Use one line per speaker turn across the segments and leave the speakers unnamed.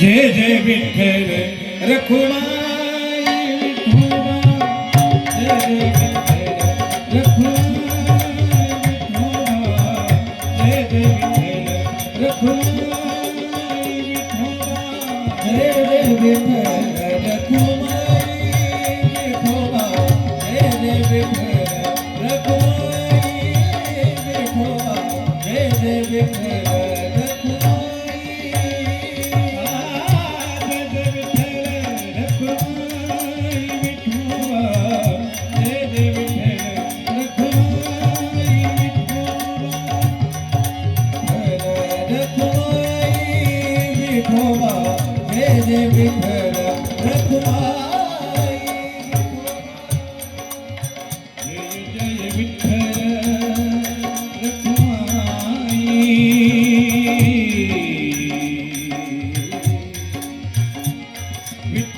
जे जे विठल रखुमाई रखुमाई
रखुमाई જય જય વિઠ્ઠલ
રખુમાઈ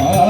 ছা